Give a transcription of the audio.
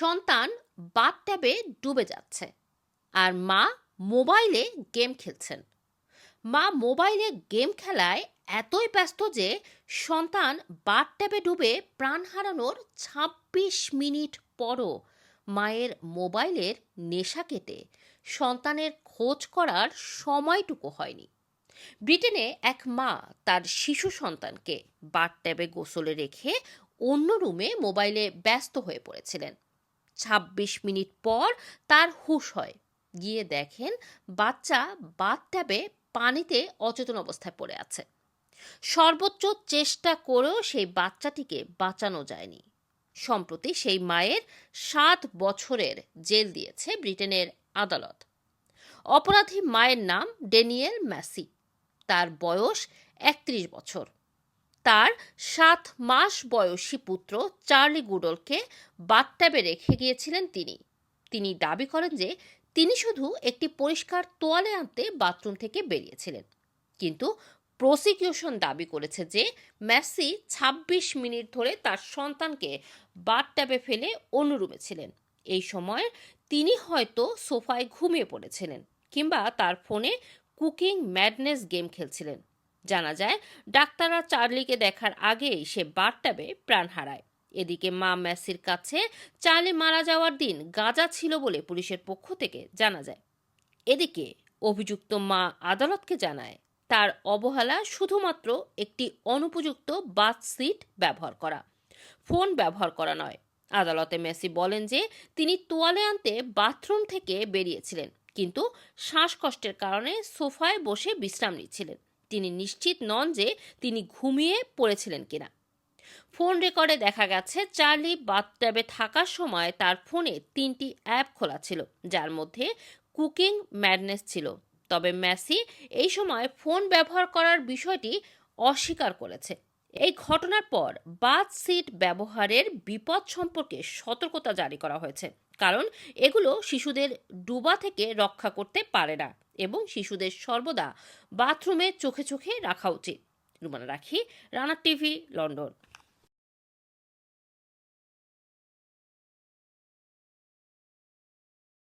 সন্তান বাথট্যাবে ডুবে যাচ্ছে আর মা মোবাইলে গেম খেলছেন। মা মোবাইলে গেম খেলায় এতই ব্যস্ত যে সন্তান বাথট্যাবে ডুবে প্রাণ হারানোর ছাব্বিশ মিনিট পরও মায়ের মোবাইলের নেশা কেটে সন্তানের খোঁজ করার সময়টুকু হয়নি। ব্রিটেনে এক মা তার শিশু সন্তানকে বাথট্যাবে গোসলে রেখে অন্য রুমে মোবাইলে ব্যস্ত হয়ে পড়েছিলেন। ছাব্বিশ মিনিট পর তার হুশ হয়। গিয়ে দেখেন বাচ্চা বাথট্যাবে পানিতে অচেতন অবস্থায় পড়ে আছে। সর্বোচ্চ চেষ্টা করেও সেই বাচ্চাটিকে বাঁচানো যায়নি। সম্প্রতি সেই মায়ের সাত বছরের জেল দিয়েছে ব্রিটেনের আদালত। অপরাধী মায়ের নাম ডেনিয়েল ম্যাসি। তার বয়স একত্রিশ বছর। তার সাত মাস বয়সী পুত্র চার্লি গুডলকে বাথট্যাবে রেখে গিয়েছিলেন তিনি। তিনি দাবি করেন যে, তিনি শুধু একটি পরিষ্কার তোয়ালে আনতে বাথরুম থেকে বেরিয়েছিলেন। কিন্তু প্রসিকিউশন দাবি করেছে যে মেসি ২৬ মিনিট ধরে তার সন্তানকে বাথট্যাবে ফেলে অন্য ছিলেন। এই সময় তিনি হয়তো সোফায় ঘুমিয়ে পড়েছিলেন কিংবা তার ফোনে কুকিং ম্যাডনেস গেম খেলছিলেন। জানা যায়, ডাক্তাররা চার্লিকে দেখার আগেই সে বাথট্যাবে প্রাণ হারায়। এদিকে মা মেসির কাছে চার্লি মারা যাওয়ার দিন গাঁজা ছিল বলে পুলিশের পক্ষ থেকে জানা যায়। এদিকে অভিযুক্ত মা আদালতকে জানায়, তার অবহেলা শুধুমাত্র একটি অনুপযুক্ত বাথ সিট ব্যবহার করা, ফোন ব্যবহার করা নয়। আদালতে মেসি বলেন যে তিনি তোয়ালে আনতে বাথরুম থেকে বেরিয়েছিলেন, কিন্তু শ্বাসকষ্টের কারণে সোফায় বসে বিশ্রাম নিচ্ছিলেন। তিনি নিশ্চিত নন যে তিনি ঘুমিয়ে পড়েছিলেন কিনা। ফোন রেকর্ডে দেখা গেছে, চার্লি বাথট্যাবে থাকার সময় তার ফোনে তিনটি অ্যাপ খোলা ছিল, যার মধ্যে কুকিং ম্যাডনেস ছিল। তবে মেসি এই সময় ফোন ব্যবহার করার বিষয়টি অস্বীকার করেছে। এই ঘটনার পর বাথ সিট ব্যবহারের বিপদ সম্পর্কে সতর্কতা জারি করা হয়েছে, কারণ এগুলো শিশুদের ডুবা থেকে রক্ষা করতে পারে না। এবং শিশুদের সর্বদা বাথরুমে চোখে চোখে রাখা উচিত। রুমানা রাখি রানার টিভি লন্ডন।